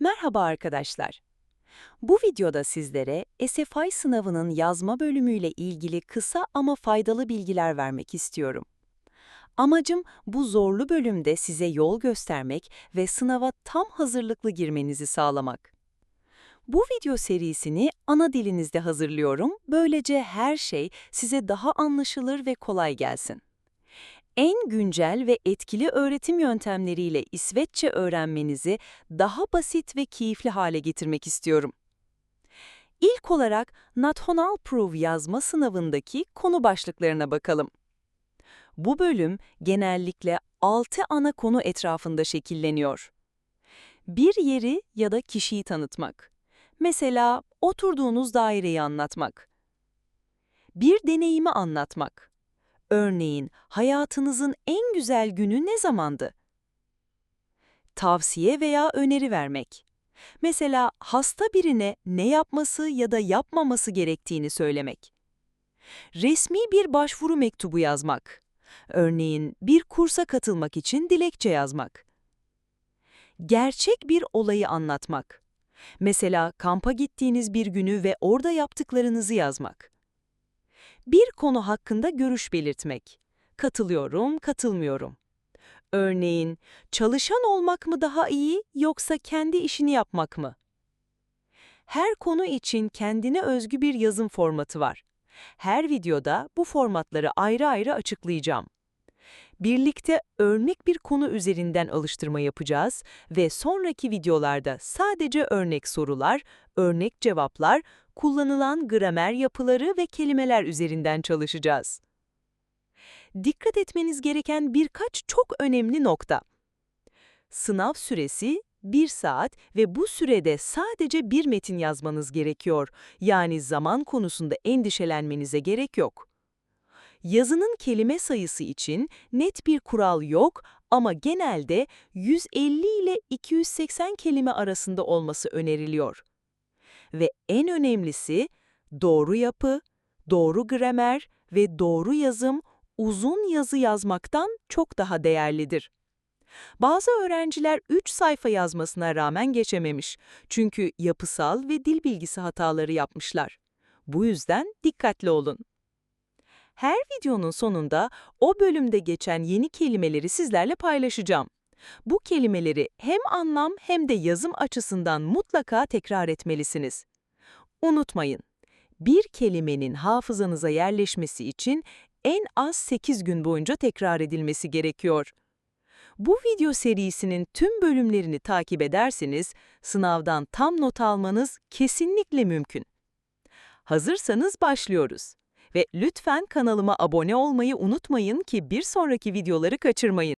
Merhaba arkadaşlar. Bu videoda sizlere SFI sınavının yazma bölümüyle ilgili kısa ama faydalı bilgiler vermek istiyorum. Amacım bu zorlu bölümde size yol göstermek ve sınava tam hazırlıklı girmenizi sağlamak. Bu video serisini ana dilinizde hazırlıyorum, böylece her şey size daha anlaşılır ve kolay gelsin. En güncel ve etkili öğretim yöntemleriyle İsveççe öğrenmenizi daha basit ve keyifli hale getirmek istiyorum. İlk olarak National Proof yazma sınavındaki konu başlıklarına bakalım. Bu bölüm genellikle 6 ana konu etrafında şekilleniyor. Bir yeri ya da kişiyi tanıtmak. Mesela oturduğunuz daireyi anlatmak. Bir deneyimi anlatmak. Örneğin, hayatınızın en güzel günü ne zamandı? Tavsiye veya öneri vermek. Mesela hasta birine ne yapması ya da yapmaması gerektiğini söylemek. Resmi bir başvuru mektubu yazmak. Örneğin bir kursa katılmak için dilekçe yazmak. Gerçek bir olayı anlatmak. Mesela kampa gittiğiniz bir günü ve orada yaptıklarınızı yazmak. Bir konu hakkında görüş belirtmek. Katılıyorum, katılmıyorum. Örneğin, çalışan olmak mı daha iyi yoksa kendi işini yapmak mı? Her konu için kendine özgü bir yazım formatı var. Her videoda bu formatları ayrı ayrı açıklayacağım. Birlikte örnek bir konu üzerinden alıştırma yapacağız ve sonraki videolarda sadece örnek sorular, örnek cevaplar, kullanılan gramer yapıları ve kelimeler üzerinden çalışacağız. Dikkat etmeniz gereken birkaç çok önemli nokta. Sınav süresi 1 saat ve bu sürede sadece bir metin yazmanız gerekiyor. Yani zaman konusunda endişelenmenize gerek yok. Yazının kelime sayısı için net bir kural yok ama genelde 150 ile 280 kelime arasında olması öneriliyor. Ve en önemlisi doğru yapı, doğru gramer ve doğru yazım uzun yazı yazmaktan çok daha değerlidir. Bazı öğrenciler 3 sayfa yazmasına rağmen geçememiş çünkü yapısal ve dil bilgisi hataları yapmışlar. Bu yüzden dikkatli olun. Her videonun sonunda o bölümde geçen yeni kelimeleri sizlerle paylaşacağım. Bu kelimeleri hem anlam hem de yazım açısından mutlaka tekrar etmelisiniz. Unutmayın, bir kelimenin hafızanıza yerleşmesi için en az 8 gün boyunca tekrar edilmesi gerekiyor. Bu video serisinin tüm bölümlerini takip ederseniz sınavdan tam not almanız kesinlikle mümkün. Hazırsanız başlıyoruz. Ve lütfen kanalıma abone olmayı unutmayın ki bir sonraki videoları kaçırmayın.